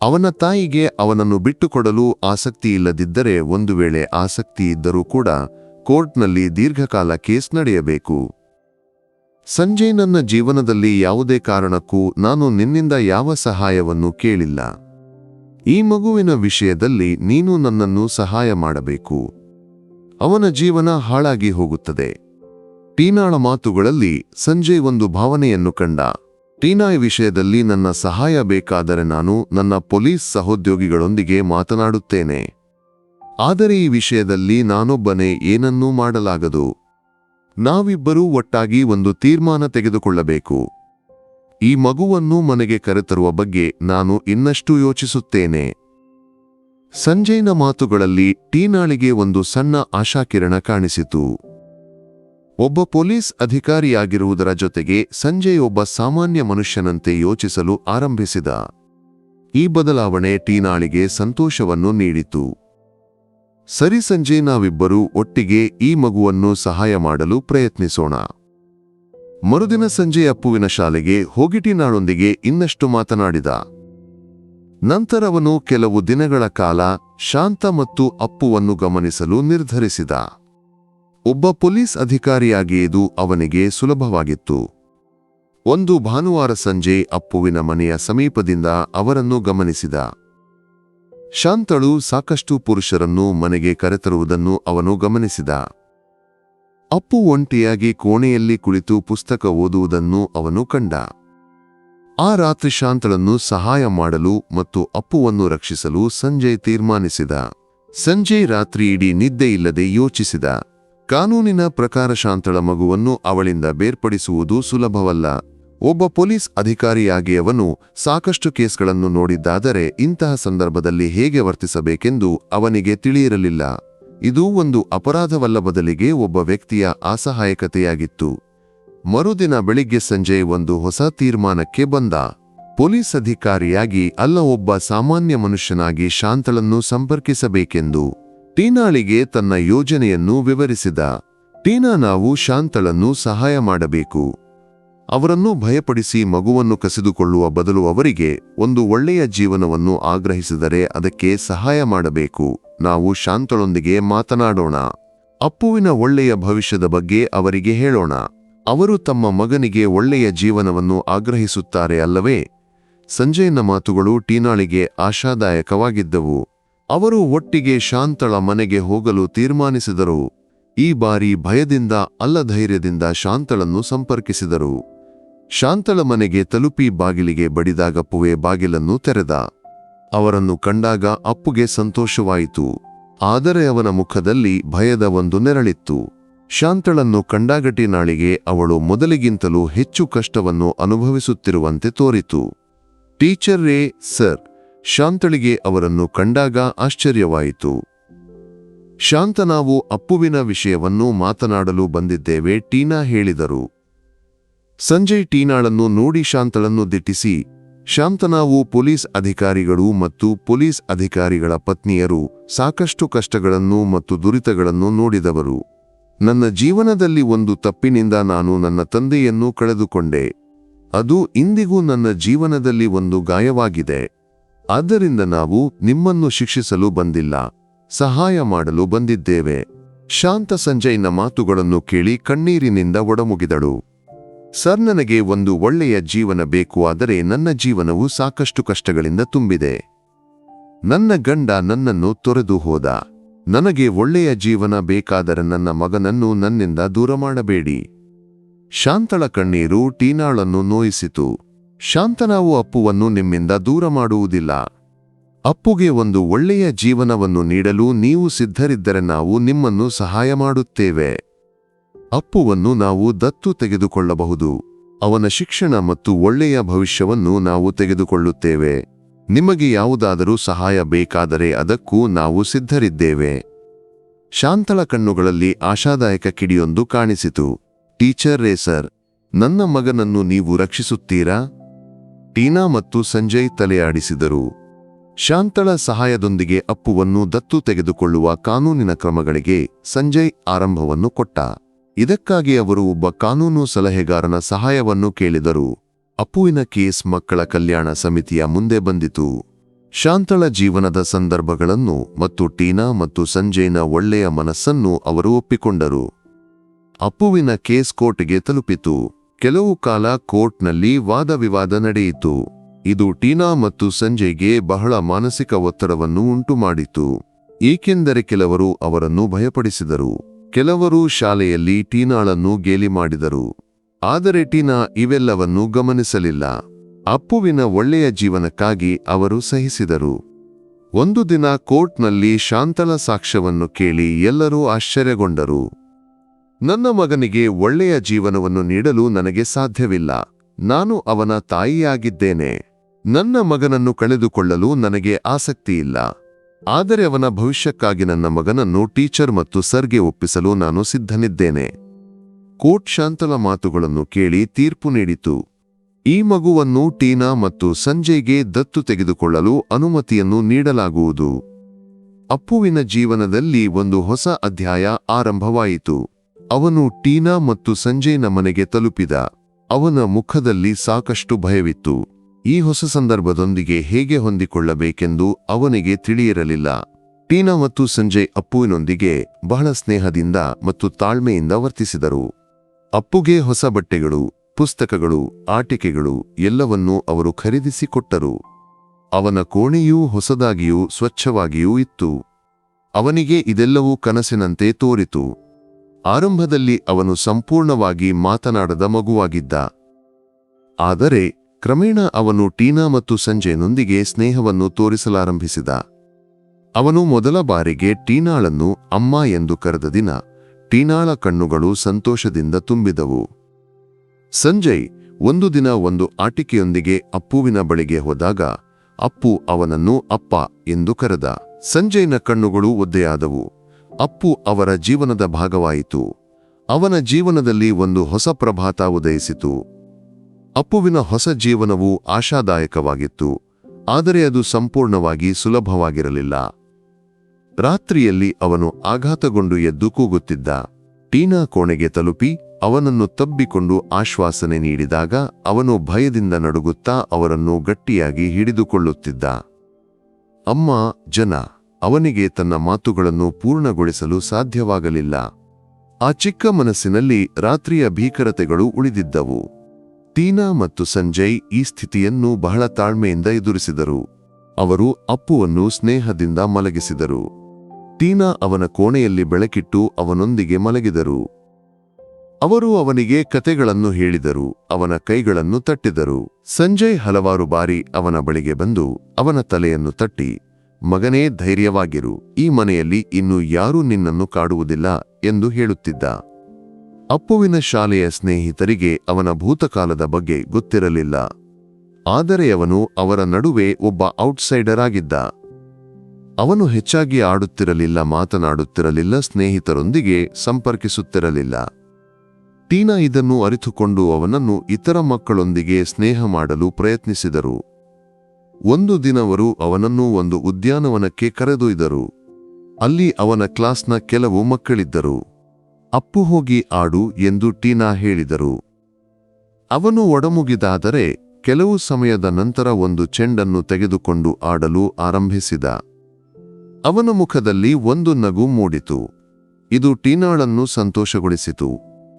ಅವನ ತಾಯಿಗೆ ಅವನನ್ನು ಬಿಟ್ಟುಕೊಡಲು ಆಸಕ್ತಿ ಇಲ್ಲದಿದ್ದರೆ ಒಂದು ವೇಳೆ ಆಸಕ್ತಿ ಇದ್ದರೂ ಕೂಡ ಕೋರ್ಟ್ನಲ್ಲಿ ದೀರ್ಘಕಾಲ ಕೇಸ್ ನಡೆಯಬೇಕು. ಸಂಜಯ್ ನನ್ನ ಜೀವನದಲ್ಲಿ ಯಾವುದೇ ಕಾರಣಕ್ಕೂ ನಾನು ನಿನ್ನಿಂದ ಯಾವ ಸಹಾಯವನ್ನು ಕೇಳಿಲ್ಲ. ಈ ಮಗುವಿನ ವಿಷಯದಲ್ಲಿ ನೀನು ನನ್ನನ್ನು ಸಹಾಯ ಮಾಡಬೇಕು. ಅವನ ಜೀವನ ಹಾಳಾಗಿ ಹೋಗುತ್ತದೆ. ಟೀನಾಳ ಮಾತುಗಳಲ್ಲಿ ಸಂಜಯ್ ಒಂದು ಭಾವನೆಯನ್ನು ಕಂಡ. ಟೀನಾ ವಿಷಯದಲ್ಲಿ ನನ್ನ ಸಹಾಯ ಬೇಕಾದರೆ ನಾನು ನನ್ನ ಪೊಲೀಸ್ ಸಹೋದ್ಯೋಗಿಗಳೊಂದಿಗೆ ಮಾತನಾಡುತ್ತೇನೆ. ಆದರೆ ಈ ವಿಷಯದಲ್ಲಿ ನಾನೊಬ್ಬನೇ ಏನನ್ನೂ ಮಾಡಲಾಗದು. ನಾವಿಬ್ಬರೂ ಒಟ್ಟಾಗಿ ಒಂದು ತೀರ್ಮಾನ ತೆಗೆದುಕೊಳ್ಳಬೇಕು. ಈ ಮಗುವನ್ನು ಮನೆಗೆ ಕರೆತರುವ ಬಗ್ಗೆ ನಾನು ಇನ್ನಷ್ಟು ಯೋಚಿಸುತ್ತೇನೆ. ಸಂಜಯ್ನ ಮಾತುಗಳಲ್ಲಿ ಟೀನಾಳಿಗೆ ಒಂದು ಸಣ್ಣ ಆಶಾಕಿರಣ ಕಾಣಿಸಿತು. ಒಬ್ಬ ಪೊಲೀಸ್ ಅಧಿಕಾರಿಯಾಗಿರುವುದರ ಜೊತೆಗೆ ಸಂಜಯ್ ಒಬ್ಬ ಸಾಮಾನ್ಯ ಮನುಷ್ಯನಂತೆ ಯೋಚಿಸಲು ಆರಂಭಿಸಿದ. ಈ ಬದಲಾವಣೆ ಟೀನಾಳಿಗೆ ಸಂತೋಷವನ್ನು ನೀಡಿತು. ಸರಿ ಸಂಜೆ ನಾವಿಬ್ಬರೂ ಒಟ್ಟಿಗೆ ಈ ಮಗುವನ್ನು ಸಹಾಯ ಮಾಡಲು ಪ್ರಯತ್ನಿಸೋಣ. ಮರುದಿನ ಸಂಜೆ ಅಪ್ಪುವಿನ ಶಾಲೆಗೆ ಹೋಗಿ ಟೀನಾಳೊಂದಿಗೆ ಇನ್ನಷ್ಟು ಮಾತನಾಡಿದ. ನಂತರವನು ಕೆಲವು ದಿನಗಳ ಕಾಲ ಶಾಂತ ಮತ್ತು ಅಪ್ಪುವನ್ನು ಗಮನಿಸಲು ನಿರ್ಧರಿಸಿದ. ಒಬ್ಬ ಪೊಲೀಸ್ ಅಧಿಕಾರಿಯಾಗಿ ಇದು ಅವನಿಗೆ ಸುಲಭವಾಗಿತ್ತು. ಒಂದು ಭಾನುವಾರ ಸಂಜೆ ಅಪ್ಪುವಿನ ಮನೆಯ ಸಮೀಪದಿಂದ ಅವರನ್ನು ಗಮನಿಸಿದ. ಶಾಂತಳು ಸಾಕಷ್ಟು ಪುರುಷರನ್ನು ಮನೆಗೆ ಕರೆತರುವುದನ್ನು ಅವನು ಗಮನಿಸಿದ. ಅಪ್ಪು ಒಂಟಿಯಾಗಿ ಕೋಣೆಯಲ್ಲಿ ಕುಳಿತು ಪುಸ್ತಕ ಓದುವುದನ್ನು ಅವನು ಕಂಡ. ಆ ರಾತ್ರಿ ಶಾಂತಳನ್ನು ಸಹಾಯ ಮಾಡಲು ಮತ್ತು ಅಪ್ಪುವನ್ನು ರಕ್ಷಿಸಲು ಸಂಜಯ್ ತೀರ್ಮಾನಿಸಿದ. ಸಂಜಯ್ ರಾತ್ರಿ ಇಡೀ ನಿದ್ದೆಯಿಲ್ಲದೆ ಯೋಚಿಸಿದ. ಕಾನೂನಿನ ಪ್ರಕಾರ ಶಾಂತಳ ಮಗುವನ್ನು ಅವಳಿಂದ ಬೇರ್ಪಡಿಸುವುದು ಸುಲಭವಲ್ಲ. ಒಬ್ಬ ಪೊಲೀಸ್ ಅಧಿಕಾರಿಯಾಗಿ ಅವನು ಸಾಕಷ್ಟು ಕೇಸ್ಗಳನ್ನು ನೋಡಿದ್ದಾದರೆ ಇಂತಹ ಸಂದರ್ಭದಲ್ಲಿ ಹೇಗೆ ವರ್ತಿಸಬೇಕೆಂದು ಅವನಿಗೆ ತಿಳಿಯಿರಲಿಲ್ಲ. ಇದು ಒಂದು ಅಪರಾಧವಲ್ಲ ಬದಲಿಗೆ ಒಬ್ಬ ವ್ಯಕ್ತಿಯ ಅಸಹಾಯಕತೆಯಾಗಿತ್ತು. ಮರುದಿನ ಬೆಳಿಗ್ಗೆ ಸಂಜೆ ಒಂದು ಹೊಸ ತೀರ್ಮಾನಕ್ಕೆ ಬಂದ. ಪೊಲೀಸ್ ಅಧಿಕಾರಿಯಾಗಿ ಅಲ್ಲ ಒಬ್ಬ ಸಾಮಾನ್ಯ ಮನುಷ್ಯನಾಗಿ ಶಾಂತಳನ್ನು ಸಂಪರ್ಕಿಸಬೇಕೆಂದು. ಟೀನಾಳಿಗೆ ತನ್ನ ಯೋಜನೆಯನ್ನು ವಿವರಿಸಿದ. ಟೀನಾ ನಾವು ಶಾಂತಳನ್ನು ಸಹಾಯ ಮಾಡಬೇಕು. ಅವರನ್ನು ಭಯಪಡಿಸಿ ಮಗುವನ್ನು ಕಸಿದುಕೊಳ್ಳುವ ಬದಲು ಅವರಿಗೆ ಒಂದು ಒಳ್ಳೆಯ ಜೀವನವನ್ನು ಆಗ್ರಹಿಸಿದರೆ ಅದಕ್ಕೆ ಸಹಾಯ ಮಾಡಬೇಕು. ನಾವು ಶಾಂತಳೊಂದಿಗೆ ಮಾತನಾಡೋಣ. ಅಪ್ಪುವಿನ ಒಳ್ಳೆಯ ಭವಿಷ್ಯದ ಬಗ್ಗೆ ಅವರಿಗೆ ಹೇಳೋಣ. ಅವರು ತಮ್ಮ ಮಗನಿಗೆ ಒಳ್ಳೆಯ ಜೀವನವನ್ನು ಆಗ್ರಹಿಸುತ್ತಾರೆ ಅಲ್ಲವೇ? ಸಂಜಯನ ಮಾತುಗಳು ಟೀನಾಳಿಗೆ ಆಶಾದಾಯಕವಾಗಿದ್ದವು. ಅವರು ಒಟ್ಟಿಗೆ ಶಾಂತಳ ಮನೆಗೆ ಹೋಗಲು ತೀರ್ಮಾನಿಸಿದರು. ಈ ಬಾರಿ ಭಯದಿಂದ ಅಲ್ಲ ಧೈರ್ಯದಿಂದ ಶಾಂತಳನ್ನು ಸಂಪರ್ಕಿಸಿದರು. ಶಾಂತಳ ಮನೆಗೆ ತಲುಪಿ ಬಾಗಿಲಿಗೆ ಬಡಿದಾಗ ಪುವೆ ಬಾಗಿಲನ್ನು ತೆರೆದ. ಅವರನ್ನು ಕಂಡಾಗ ಅಪ್ಪುಗೆ ಸಂತೋಷವಾಯಿತು. ಆದರೆ ಅವನ ಮುಖದಲ್ಲಿ ಭಯದ ಒಂದು ನೆರಳಿತ್ತು. ಶಾಂತಳನ್ನು ಕಂಡಾಗಟಿ ನಾಳಿಗೆ ಅವಳು ಮೊದಲಿಗಿಂತಲೂ ಹೆಚ್ಚು ಕಷ್ಟವನ್ನು ಅನುಭವಿಸುತ್ತಿರುವಂತೆ ತೋರಿತು. ಟೀಚರ್ ರೇ ಸರ್ ಶಾಂತಳಿಗೆ ಅವರನ್ನು ಕಂಡಾಗ ಆಶ್ಚರ್ಯವಾಯಿತು. ಶಾಂತ ನಾವು ಅಪ್ಪುವಿನ ವಿಷಯವನ್ನು ಮಾತನಾಡಲು ಬಂದಿದ್ದೇವೆ ಟೀನಾ ಹೇಳಿದರು. ಸಂಜಯ್ ಟೀನಾಳನ್ನು ನೋಡಿ ಶಾಂತಳನ್ನು ದಿಟ್ಟಿಸಿ, ಶಾಂತನಾವು ಪೊಲೀಸ್ ಅಧಿಕಾರಿಗಳು ಮತ್ತು ಪೊಲೀಸ್ ಅಧಿಕಾರಿಗಳ ಪತ್ನಿಯರು ಸಾಕಷ್ಟು ಕಷ್ಟಗಳನ್ನು ಮತ್ತು ದುರಿತಗಳನ್ನು ನೋಡಿದವರು. ನನ್ನ ಜೀವನದಲ್ಲಿ ಒಂದು ತಪ್ಪಿನಿಂದ ನಾನು ನನ್ನ ತಂದೆಯನ್ನು ಕಳೆದುಕೊಂಡೆ. ಅದು ಇಂದಿಗೂ ನನ್ನ ಜೀವನದಲ್ಲಿ ಒಂದು ಗಾಯವಾಗಿದೆ. ಆದ್ದರಿಂದ ನಾವು ನಿಮ್ಮನ್ನು ಶಿಕ್ಷಿಸಲು ಬಂದಿಲ್ಲ, ಸಹಾಯ ಮಾಡಲು ಬಂದಿದ್ದೇವೆ. ಶಾಂತ ಸಂಜಯ್ನ ಮಾತುಗಳನ್ನು ಕೇಳಿ ಕಣ್ಣೀರಿನಿಂದ ಒಡಮುಗಿದಳು. ಸರ್, ನನಗೆ ಒಂದು ಒಳ್ಳೆಯ ಜೀವನ ಬೇಕು, ಆದರೆ ನನ್ನ ಜೀವನವು ಸಾಕಷ್ಟು ಕಷ್ಟಗಳಿಂದ ತುಂಬಿದೆ. ನನ್ನ ಗಂಡ ನನ್ನನ್ನು ತೊರೆದು ಹೋದ. ನನಗೆ ಒಳ್ಳೆಯ ಜೀವನ ಬೇಕಾದರೆ ನನ್ನ ಮಗನನ್ನು ನನ್ನಿಂದ ದೂರ ಮಾಡಬೇಡಿ. ಶಾಂತಳ ಕಣ್ಣೀರು ಟೀನಾಳನ್ನು ನೋಯಿಸಿತು. ಶಾಂತನಾವು ಅಪ್ಪುವನ್ನು ನಿಮ್ಮಿಂದ ದೂರ ಮಾಡುವುದಿಲ್ಲ. ಅಪ್ಪುಗೆ ಒಂದು ಒಳ್ಳೆಯ ಜೀವನವನ್ನು ನೀಡಲು ನೀವು ಸಿದ್ಧರಿದ್ದರೆ ನಾವು ನಿಮ್ಮನ್ನು ಸಹಾಯ ಮಾಡುತ್ತೇವೆ. ಅಪ್ಪುವನ್ನು ನಾವು ದತ್ತು ತೆಗೆದುಕೊಳ್ಳಬಹುದು. ಅವನ ಶಿಕ್ಷಣ ಮತ್ತು ಒಳ್ಳೆಯ ಭವಿಷ್ಯವನ್ನು ನಾವು ತೆಗೆದುಕೊಳ್ಳುತ್ತೇವೆ. ನಿಮಗೆ ಯಾವುದಾದರೂ ಸಹಾಯ ಬೇಕಾದರೆ ಅದಕ್ಕೂ ನಾವು ಸಿದ್ಧರಿದ್ದೇವೆ. ಶಾಂತಳ ಕಣ್ಣುಗಳಲ್ಲಿ ಆಶಾದಾಯಕ ಕಿಡಿಯೊಂದು ಕಾಣಿಸಿತು. ಟೀಚರ್ ರೇಸರ್ ನನ್ನ ಮಗನನ್ನು ನೀವು ರಕ್ಷಿಸುತ್ತೀರಾ? ಟೀನಾ ಮತ್ತು ಸಂಜಯ್ ತಲೆಯಾಡಿಸಿದರು. ಶಾಂತಳ ಸಹಾಯದೊಂದಿಗೆ ಅಪ್ಪುವನ್ನು ದತ್ತು ತೆಗೆದುಕೊಳ್ಳುವ ಕಾನೂನಿನ ಕ್ರಮಗಳಿಗೆ ಸಂಜಯ್ ಆರಂಭವನ್ನು ಕೊಟ್ಟ. ಇದಕ್ಕಾಗಿ ಅವರು ಒಬ್ಬ ಕಾನೂನು ಸಲಹೆಗಾರನ ಸಹಾಯವನ್ನು ಕೇಳಿದರು. ಅಪ್ಪುವಿನ ಕೇಸ್ ಮಕ್ಕಳ ಕಲ್ಯಾಣ ಸಮಿತಿಯ ಮುಂದೆ ಬಂದಿತು. ಶಾಂತಳ ಜೀವನದ ಸಂದರ್ಭಗಳನ್ನು ಮತ್ತು ಟೀನಾ ಮತ್ತು ಸಂಜಯ್ನ ಒಳ್ಳೆಯ ಮನಸ್ಸನ್ನು ಅವರು ಒಪ್ಪಿಕೊಂಡರು. ಅಪ್ಪುವಿನ ಕೇಸ್ ಕೋರ್ಟ್ಗೆ ತಲುಪಿತು. ಕೆಲವು ಕಾಲ ಕೋರ್ಟ್ನಲ್ಲಿ ವಾದವಿವಾದ ನಡೆಯಿತು. ಇದು ಟೀನಾ ಮತ್ತು ಸಂಜಯ್ಗೆ ಬಹಳ ಮಾನಸಿಕ ಒತ್ತಡವನ್ನು ಉಂಟುಮಾಡಿತು. ಏಕೆಂದರೆ ಕೆಲವರು ಅವರನ್ನು ಭಯಪಡಿಸಿದರು. ಕೆಲವರು ಶಾಲೆಯಲ್ಲಿ ಟೀನಾಳನ್ನು ಗೇಲಿ ಮಾಡಿದರು. ಆದರೆ ಟೀನಾ ಇವೆಲ್ಲವನ್ನು ಗಮನಿಸಲಿಲ್ಲ. ಅಪ್ಪುವಿನ ಒಳ್ಳೆಯ ಜೀವನಕ್ಕಾಗಿ ಅವರು ಸಹಿಸಿದರು. ಒಂದು ದಿನ ಕೋರ್ಟ್ನಲ್ಲಿ ಶಾಂತಲ ಸಾಕ್ಷ್ಯವನ್ನು ಕೇಳಿ ಎಲ್ಲರೂ ಆಶ್ಚರ್ಯಗೊಂಡರು. ನನ್ನ ಮಗನಿಗೆ ಒಳ್ಳೆಯ ಜೀವನವನ್ನು ನೀಡಲು ನನಗೆ ಸಾಧ್ಯವಿಲ್ಲ. ನಾನು ಅವನ ತಾಯಿಯಾಗಿದ್ದೇನೆ. ನನ್ನ ಮಗನನ್ನು ಕಳೆದುಕೊಳ್ಳಲು ನನಗೆ ಆಸಕ್ತಿಯಿಲ್ಲ. ಆದರೆ ಅವನ ಭವಿಷ್ಯಕ್ಕಾಗಿ ನನ್ನ ಮಗನನ್ನು ಟೀಚರ್ ಮತ್ತು ಸರ್ಗೆ ಒಪ್ಪಿಸಲು ನಾನು ಸಿದ್ಧನಿದ್ದೇನೆ. ಕೋರ್ಟ್ ಶಾಂತಲ ಮಾತುಗಳನ್ನು ಕೇಳಿ ತೀರ್ಪು ನೀಡಿತು. ಈ ಮಗುವನ್ನು ಟೀನಾ ಮತ್ತು ಸಂಜಯ್ಗೆ ದತ್ತು ತೆಗೆದುಕೊಳ್ಳಲು ಅನುಮತಿಯನ್ನು ನೀಡಲಾಗುವುದು. ಅಪ್ಪುವಿನ ಜೀವನದಲ್ಲಿ ಒಂದು ಹೊಸ ಅಧ್ಯಾಯ ಆರಂಭವಾಯಿತು. ಅವನು ಟೀನಾ ಮತ್ತು ಸಂಜಯ್ನ ಮನೆಗೆ ತಲುಪಿದ. ಅವನ ಮುಖದಲ್ಲಿ ಸಾಕಷ್ಟು ಭಯವಿತ್ತು. ಈ ಹೊಸ ಸಂದರ್ಭದೊಂದಿಗೆ ಹೇಗೆ ಹೊಂದಿಕೊಳ್ಳಬೇಕೆಂದು ಅವನಿಗೆ ತಿಳಿಯಿರಲಿಲ್ಲ. ಟೀನಾ ಮತ್ತು ಸಂಜಯ್ ಅಪ್ಪುವಿನೊಂದಿಗೆ ಬಹಳ ಸ್ನೇಹದಿಂದ ಮತ್ತು ತಾಳ್ಮೆಯಿಂದ ವರ್ತಿಸಿದರು. ಅಪ್ಪುಗೆ ಹೊಸ ಬಟ್ಟೆಗಳು, ಪುಸ್ತಕಗಳು, ಆಟಿಕೆಗಳು ಎಲ್ಲವನ್ನೂ ಅವರು ಖರೀದಿಸಿಕೊಟ್ಟರು ಅವನ ಕೋಣೆಯೂ ಹೊಸದಾಗಿಯೂ ಸ್ವಚ್ಛವಾಗಿಯೂ ಇತ್ತು. ಅವನಿಗೆ ಇದೆಲ್ಲವೂ ಕನಸಿನಂತೆ ತೋರಿತು. ಆರಂಭದಲ್ಲಿ ಅವನು ಸಂಪೂರ್ಣವಾಗಿ ಮಾತನಾಡದ ಮಗುವಾಗಿದ್ದ. ಆದರೆ, ಕ್ರಮೇಣ ಅವನು ಟೀನಾ ಮತ್ತು ಸಂಜಯ್ನೊಂದಿಗೆ ಸ್ನೇಹವನ್ನು ತೋರಿಸಲಾರಂಭಿಸಿದ. ಅವನು ಮೊದಲ ಬಾರಿಗೆ ಟೀನಾಳನ್ನು ಅಮ್ಮ ಎಂದು ಕರೆದ ದಿನ, ಟೀನಾಳ ಕಣ್ಣುಗಳು ಸಂತೋಷದಿಂದ ತುಂಬಿದವು. ಸಂಜಯ್, ಒಂದು ದಿನ ಒಂದು ಆಟಿಕೆಯೊಂದಿಗೆ ಅಪ್ಪುವಿನ ಬಳಿಗೆ ಹೋದಾಗ, ಅಪ್ಪು ಅವನನ್ನು ಅಪ್ಪ ಎಂದು ಕರೆದ. ಸಂಜಯ್ನ ಕಣ್ಣುಗಳು ಒದ್ದೆಯಾದವು. ಅಪ್ಪು ಅವರ ಜೀವನದ ಭಾಗವಾಯಿತು. ಅವನ ಜೀವನದಲ್ಲಿ ಒಂದು ಹೊಸ ಪ್ರಭಾತ ಉದಯಿಸಿತು. ಅಪ್ಪುವಿನ ಹೊಸ ಜೀವನವು ಆಶಾದಾಯಕವಾಗಿತ್ತು. ಆದರೆ ಅದು ಸಂಪೂರ್ಣವಾಗಿ ಸುಲಭವಾಗಿರಲಿಲ್ಲ. ರಾತ್ರಿಯಲ್ಲಿ ಅವನು ಆಘಾತಗೊಂಡು ಎದ್ದು ಕೂಗುತ್ತಿದ್ದ. ಟೀನಾ ಕೋಣೆಗೆ ತಲುಪಿ ಅವನನ್ನು ತಬ್ಬಿಕೊಂಡು ಆಶ್ವಾಸನೆ ನೀಡಿದಾಗ ಅವನು ಭಯದಿಂದ ನಡುಗುತ್ತಾ ಅವರನ್ನು ಗಟ್ಟಿಯಾಗಿ ಹಿಡಿದುಕೊಳ್ಳುತ್ತಿದ್ದ. ಅಮ್ಮ, ಜನ. ಅವನಿಗೆ ತನ್ನ ಮಾತುಗಳನ್ನು ಪೂರ್ಣಗೊಳಿಸಲು ಸಾಧ್ಯವಾಗಲಿಲ್ಲ. ಆ ಚಿಕ್ಕ ಮನಸ್ಸಿನಲ್ಲಿ ರಾತ್ರಿಯ ಭೀಕರತೆಗಳು ಉಳಿದಿದ್ದವು. ಟೀನಾ ಮತ್ತು ಸಂಜಯ್ ಈ ಸ್ಥಿತಿಯನ್ನು ಬಹಳ ತಾಳ್ಮೆಯಿಂದ ಎದುರಿಸಿದರು. ಅವರು ಅಪ್ಪುವನ್ನು ಸ್ನೇಹದಿಂದ ಮಲಗಿಸಿದರು. ಟೀನಾ ಅವನ ಕೋಣೆಯಲ್ಲಿ ಬೆಳಕಿಟ್ಟು ಅವನೊಂದಿಗೆ ಮಲಗಿದರು. ಅವರು ಅವನಿಗೆ ಕತೆಗಳನ್ನು ಹೇಳಿದರು, ಅವನ ಕೈಗಳನ್ನು ತಟ್ಟಿದರು. ಸಂಜಯ್ ಹಲವಾರು ಬಾರಿ ಅವನ ಬಳಿಗೆ ಬಂದು ಅವನ ತಲೆಯನ್ನು ತಟ್ಟಿ ಮಗನೇ ಧೈರ್ಯವಾಗಿರು, ಈ ಮನೆಯಲ್ಲಿ ಇನ್ನು ಯಾರೂ ನಿನ್ನನ್ನು ಕಾಡುವುದಿಲ್ಲ ಎಂದು ಹೇಳುತ್ತಿದ್ದ. ಅಪ್ಪುವಿನ ಶಾಲೆಯ ಸ್ನೇಹಿತರಿಗೆ ಅವನ ಭೂತಕಾಲದ ಬಗ್ಗೆ ಗೊತ್ತಿರಲಿಲ್ಲ. ಆದರೆ ಅವನು ಅವರ ನಡುವೆ ಒಬ್ಬ ಔಟ್ಸೈಡರ್ ಆಗಿದ್ದ. ಅವನು ಹೆಚ್ಚಾಗಿ ಆಡುತ್ತಿರಲಿಲ್ಲ, ಮಾತನಾಡುತ್ತಿರಲಿಲ್ಲ, ಸ್ನೇಹಿತರೊಂದಿಗೆ ಸಂಪರ್ಕಿಸುತ್ತಿರಲಿಲ್ಲ. ಟೀನಾ ಇದನ್ನು ಅರಿತುಕೊಂಡು ಅವನನ್ನು ಇತರ ಮಕ್ಕಳೊಂದಿಗೆ ಸ್ನೇಹ ಮಾಡಲು ಪ್ರಯತ್ನಿಸಿದರು. ಒಂದು ದಿನವರು ಅವನನ್ನು ಒಂದು ಉದ್ಯಾನವನಕ್ಕೆ ಕರೆದೊಯ್ದರು. ಅಲ್ಲಿ ಅವನ ಕ್ಲಾಸ್ನ ಕೆಲವು ಮಕ್ಕಳಿದ್ದರು. ಅಪ್ಪು ಹೋಗಿ ಆಡು ಎಂದು ಟೀನಾ ಹೇಳಿದರು. ಅವನು ಒಡಮುಗಿದಾದರೆ ಕೆಲವು ಸಮಯದ ನಂತರ ಒಂದು ಚೆಂಡನ್ನು ತೆಗೆದುಕೊಂಡು ಆಡಲು ಆರಂಭಿಸಿದ. ಅವನ ಮುಖದಲ್ಲಿ ಒಂದು ನಗು ಮೂಡಿತು. ಇದು ಟೀನಾಳನ್ನು ಸಂತೋಷಗೊಳಿಸಿತು.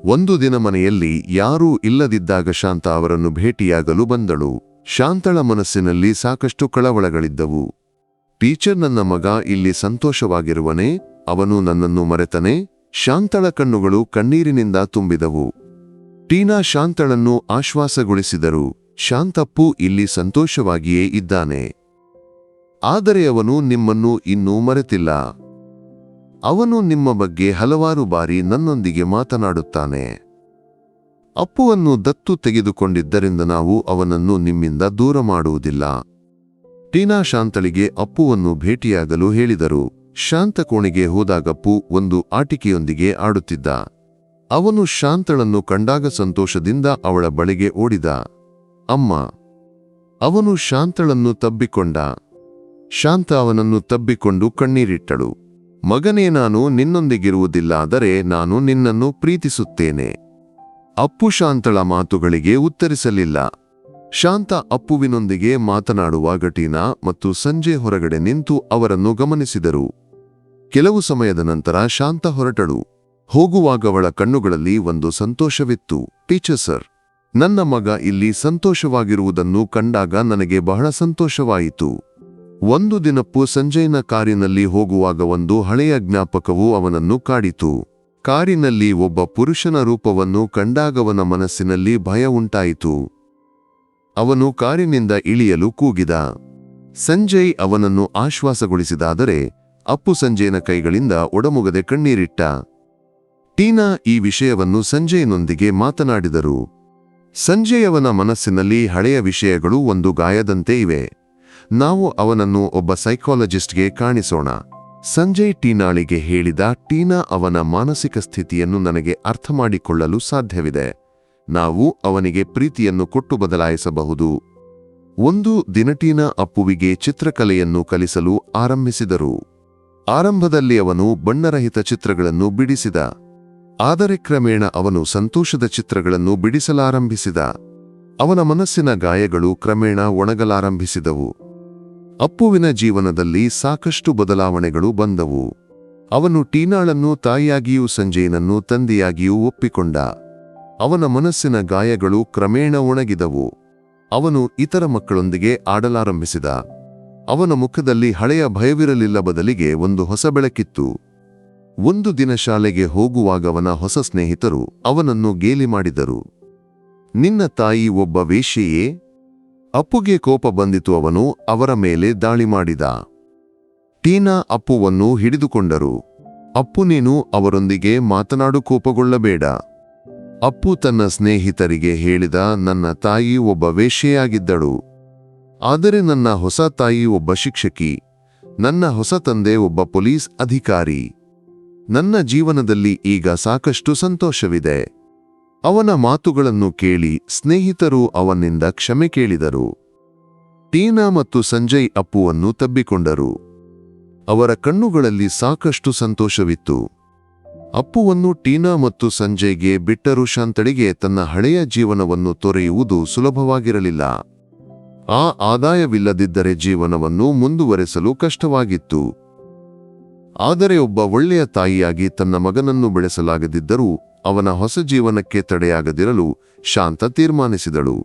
ಒಂದು ದಿನ ಮನೆಯಲ್ಲಿ ಯಾರೂ ಇಲ್ಲದಿದ್ದಾಗ ಶಾಂತ ಅವರನ್ನು ಭೇಟಿಯಾಗಲು ಬಂದಳು. ಶಾಂತಳ ಮನಸ್ಸಿನಲ್ಲಿ ಸಾಕಷ್ಟು ಕಳವಳಗಳಿದ್ದವು. ಟೀಚರ್ ನನ್ನ ಮಗ ಇಲ್ಲಿ ಸಂತೋಷವಾಗಿರುವನೇ, ಅವನು ನನ್ನನ್ನು ಮರೆತನೆ, ಶಾಂತಳ ಕಣ್ಣುಗಳು ಕಣ್ಣೀರಿನಿಂದ ತುಂಬಿದವು. ಟೀನಾ ಶಾಂತಳನ್ನು ಆಶ್ವಾಸಗೊಳಿಸಿದರು, ಶಾಂತಪ್ಪು ಇಲ್ಲಿ ಸಂತೋಷವಾಗಿಯೇ ಇದ್ದಾನೆ. ಆದರೆ ಅವನು ನಿಮ್ಮನ್ನು ಇನ್ನೂ ಮರೆತಿಲ್ಲ. ಅವನು ನಿಮ್ಮ ಬಗ್ಗೆ ಹಲವಾರು ಬಾರಿ ನನ್ನೊಂದಿಗೆ ಮಾತನಾಡುತ್ತಾನೆ. ಅಪ್ಪುವನ್ನು ದತ್ತು ತೆಗೆದುಕೊಂಡಿದ್ದರಿಂದ ನಾವು ಅವನನ್ನು ನಿಮ್ಮಿಂದ ದೂರ ಮಾಡುವುದಿಲ್ಲ. ಟೀನಾ ಶಾಂತಳಿಗೆ ಅಪ್ಪುವನ್ನು ಭೇಟಿಯಾಗಲು ಹೇಳಿದರು. ಶಾಂತ ಕೋಣೆಗೆ ಹೋದಾಗಪ್ಪು ಒಂದು ಆಟಿಕೆಯೊಂದಿಗೆ ಆಡುತ್ತಿದ್ದ. ಅವನು ಶಾಂತಳನ್ನು ಕಂಡಾಗ ಸಂತೋಷದಿಂದ ಅವಳ ಬಳಿಗೆ ಓಡಿದ. ಅಮ್ಮ. ಅವನು ಶಾಂತಳನ್ನು ತಬ್ಬಿಕೊಂಡ. ಶಾಂತ ಅವನನ್ನು ತಬ್ಬಿಕೊಂಡು ಕಣ್ಣೀರಿಟ್ಟಳು. ಮಗನೇ, ನಾನು ನಿನ್ನೊಂದಿಗಿರುವುದಿಲ್ಲಾದರೆ ನಾನು ನಿನ್ನನ್ನು ಪ್ರೀತಿಸುತ್ತೇನೆ. ಅಪ್ಪು ಶಾಂತಳ ಮಾತುಗಳಿಗೆ ಉತ್ತರಿಸಲಿಲ್ಲ. ಶಾಂತ ಅಪ್ಪುವಿನೊಂದಿಗೆ ಮಾತನಾಡುವ ಘಟೀನಾ ಮತ್ತು ಸಂಜೆ ಹೊರಗಡೆ ನಿಂತು ಅವರನ್ನು ಗಮನಿಸಿದರು. ಕೆಲವು ಸಮಯದ ನಂತರ ಶಾಂತ ಹೊರಟಳು. ಹೋಗುವಾಗವಳ ಕಣ್ಣುಗಳಲ್ಲಿ ಒಂದು ಸಂತೋಷವಿತ್ತು. ಟೀಚರ್ ಸರ್, ನನ್ನ ಮಗ ಇಲ್ಲಿ ಸಂತೋಷವಾಗಿರುವುದನ್ನು ಕಂಡಾಗ ನನಗೆ ಬಹಳ ಸಂತೋಷವಾಯಿತು. ಒಂದು ದಿನಪ್ಪು ಸಂಜಯ್ನ ಕಾರಿನಲ್ಲಿ ಹೋಗುವಾಗ ಒಂದು ಹಳೆಯ ಜ್ಞಾಪಕವು ಅವನನ್ನು ಕಾಡಿತು. ಕಾರಿನಲ್ಲಿ ಒಬ್ಬ ಪುರುಷನ ರೂಪವನ್ನು ಕಂಡಾಗವನ ಮನಸ್ಸಿನಲ್ಲಿ ಭಯ ಉಂಟಾಯಿತು. ಅವನು ಕಾರಿನಿಂದ ಇಳಿಯಲು ಕೂಗಿದ. ಸಂಜಯ್ ಅವನನ್ನು ಆಶ್ವಾಸಗೊಳಿಸಿದಾದರೆ, ಅಪ್ಪು ಸಂಜಯನ ಕೈಗಳಿಂದ ಒಡಮುಗದೆ ಕಣ್ಣೀರಿಟ್ಟ. ಟೀನಾ ಈ ವಿಷಯವನ್ನು ಸಂಜಯನೊಂದಿಗೆ ಮಾತನಾಡಿದರು. ಸಂಜಯವನ ಮನಸ್ಸಿನಲ್ಲಿ ಹಳೆಯ ವಿಷಯಗಳು ಒಂದು ಗಾಯದಂತೆ ಇವೆ. ನಾವು ಅವನನ್ನು ಒಬ್ಬ ಸೈಕಾಲಜಿಸ್ಟ್ಗೆ ಕಾಣಿಸೋಣ. ಸಂಜಯ್ ಟೀನಾಳಿಗೆ ಹೇಳಿದ ಟೀನಾ ಅವನ ಮಾನಸಿಕ ಸ್ಥಿತಿಯನ್ನು ನನಗೆ ಅರ್ಥ ಮಾಡಿಕೊಳ್ಳಲು ಸಾಧ್ಯವಿದೆ. ನಾವು ಅವನಿಗೆ ಪ್ರೀತಿಯನ್ನು ಕೊಟ್ಟು ಬದಲಾಯಿಸಬಹುದು. ಒಂದು ದಿನ ಟೀನಾ ಅಪ್ಪುವಿಗೆ ಚಿತ್ರಕಲೆಯನ್ನು ಕಲಿಸಲು ಆರಂಭಿಸಿದರು. ಆರಂಭದಲ್ಲಿ ಅವನು ಬಣ್ಣರಹಿತ ಚಿತ್ರಗಳನ್ನು ಬಿಡಿಸಿದ. ಆದರೆ ಕ್ರಮೇಣ ಅವನು ಸಂತೋಷದ ಚಿತ್ರಗಳನ್ನು ಬಿಡಿಸಲಾರಂಭಿಸಿದ. ಅವನ ಮನಸ್ಸಿನ ಗಾಯಗಳು ಕ್ರಮೇಣ ಒಣಗಲಾರಂಭಿಸಿದವು. ಅಪ್ಪುವಿನ ಜೀವನದಲ್ಲಿ ಸಾಕಷ್ಟು ಬದಲಾವಣೆಗಳು ಬಂದವು. ಅವನು ಟೀನಾಳನ್ನು ತಾಯಿಯಾಗಿಯೂ ಸಂಜಯನನ್ನು ತಂದೆಯಾಗಿಯೂ ಒಪ್ಪಿಕೊಂಡ. ಅವನ ಮನಸ್ಸಿನ ಗಾಯಗಳು ಕ್ರಮೇಣ ಒಣಗಿದವು. ಅವನು ಇತರ ಮಕ್ಕಳೊಂದಿಗೆ ಆಡಲಾರಂಭಿಸಿದ. ಅವನ ಮುಖದಲ್ಲಿ ಹಳೆಯ ಭಯವಿರಲಿಲ್ಲ ಬದಲಿಗೆ ಒಂದು ಹೊಸ ಬೆಳಕಿತ್ತು. ಒಂದು ದಿನ ಶಾಲೆಗೆ ಹೋಗುವಾಗವನ ಹೊಸ ಸ್ನೇಹಿತರು ಅವನನ್ನು ಗೇಲಿ ಮಾಡಿದರು. ನಿನ್ನ ತಾಯಿ ಒಬ್ಬ ವೇಶ್ಯೆಯೇ? ಅಪ್ಪುಗೆ ಕೋಪ ಬಂದಿತು ಅವನು ಅವರ ಮೇಲೆ ದಾಳಿ ಮಾಡಿದ. ಟೀನಾ ಅಪ್ಪುವನ್ನು ಹಿಡಿದುಕೊಂಡರು. ಅಪ್ಪು ನೀನು ಅವರೊಂದಿಗೆ ಮಾತನಾಡು ಕೋಪಗೊಳ್ಳಬೇಡ. ಅಪ್ಪು ತನ್ನ ಸ್ನೇಹಿತರಿಗೆ ಹೇಳಿದ ನನ್ನ ತಾಯಿ ಒಬ್ಬ ವೇಶ್ಯೆಯಾಗಿದ್ದಳು. ಆದರೆ ನನ್ನ ಹೊಸ ತಾಯಿ ಒಬ್ಬ ಶಿಕ್ಷಕಿ. ನನ್ನ ಹೊಸ ತಂದೆ ಒಬ್ಬ ಪೊಲೀಸ್ ಅಧಿಕಾರಿ. ನನ್ನ ಜೀವನದಲ್ಲಿ ಈಗ ಸಾಕಷ್ಟು ಸಂತೋಷವಿದೆ. ಅವನ ಮಾತುಗಳನ್ನು ಕೇಳಿ ಸ್ನೇಹಿತರು ಅವನಿಂದ ಕ್ಷಮೆ ಕೇಳಿದರು. ಟೀನಾ ಮತ್ತು ಸಂಜಯ್ ಅಪ್ಪುವನ್ನು ತಬ್ಬಿಕೊಂಡರು. ಅವರ ಕಣ್ಣುಗಳಲ್ಲಿ ಸಾಕಷ್ಟು ಸಂತೋಷವಿತ್ತು. ಅಪ್ಪುವನ್ನು ಟೀನಾ ಮತ್ತು ಸಂಜಯ್ಗೆ ಬಿಟ್ಟರು ಶಾಂತಳಿಗೆ ತನ್ನ ಹಳೆಯ ಜೀವನವನ್ನು ತೊರೆಯುವುದು ಸುಲಭವಾಗಿರಲಿಲ್ಲ. ಆ ಆದಾಯವಿಲ್ಲದಿದ್ದರೆ ಜೀವನವನ್ನು ಮುಂದುವರೆಸಲು ಕಷ್ಟವಾಗಿತ್ತು. ಆದರೆ ಒಬ್ಬ ಒಳ್ಳೆಯ ತಾಯಿಯಾಗಿ ತನ್ನ ಮಗನನ್ನು ಬೆಳೆಸಲಾಗದಿದ್ದರೂ ಅವನ ಹೊಸ ಜೀವನಕ್ಕೆ ತಡೆಯಾಗದಿರಲು ಶಾಂತ ತೀರ್ಮಾನಿಸಿದಳು.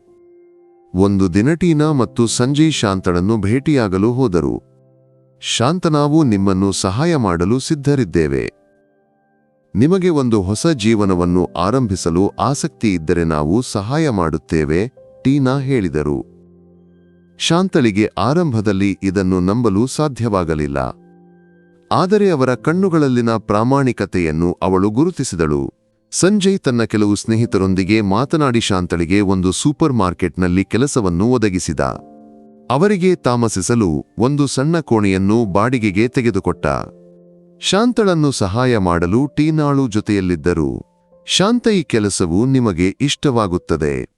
ಒಂದು ದಿನ ಟೀನಾ ಮತ್ತು ಸಂಜಯ್ ಶಾಂತಳನ್ನು ಭೇಟಿಯಾಗಲು ಹೋದರು. ಶಾಂತ, ನಾವು ನಿಮ್ಮನ್ನು ಸಹಾಯ ಮಾಡಲು ಸಿದ್ಧರಿದ್ದೇವೆ. ನಿಮಗೆ ಒಂದು ಹೊಸ ಜೀವನವನ್ನು ಆರಂಭಿಸಲು ಆಸಕ್ತಿ ಇದ್ದರೆ ನಾವು ಸಹಾಯ ಮಾಡುತ್ತೇವೆ, ಟೀನಾ ಹೇಳಿದರು. ಶಾಂತಳಿಗೆ ಆರಂಭದಲ್ಲಿ ಇದನ್ನು ನಂಬಲು ಸಾಧ್ಯವಾಗಲಿಲ್ಲ. ಆದರೆ ಅವರ ಕಣ್ಣುಗಳಲ್ಲಿನ ಪ್ರಾಮಾಣಿಕತೆಯನ್ನು ಅವಳು ಗುರುತಿಸಿದಳು. ಸಂಜಯ್ ತನ್ನ ಕೆಲವು ಸ್ನೇಹಿತರೊಂದಿಗೆ ಮಾತನಾಡಿ ಶಾಂತಳಿಗೆ ಒಂದು ಸೂಪರ್ ಮಾರ್ಕೆಟ್ನಲ್ಲಿ ಕೆಲಸವನ್ನು ಒದಗಿಸಿದ. ಅವರಿಗೆ ತಾಮಸಿಸಲು ಒಂದು ಸಣ್ಣ ಕೋಣೆಯನ್ನು ಬಾಡಿಗೆಗೆ ತೆಗೆದುಕೊಟ್ಟ. ಶಾಂತಳನ್ನು ಸಹಾಯ ಮಾಡಲು ಟೀನಾಳು ಜೊತೆಯಲ್ಲಿದ್ದರು. ಶಾಂತ ಕೆಲಸವು ನಿಮಗೆ ಇಷ್ಟವಾಗುತ್ತದೆ.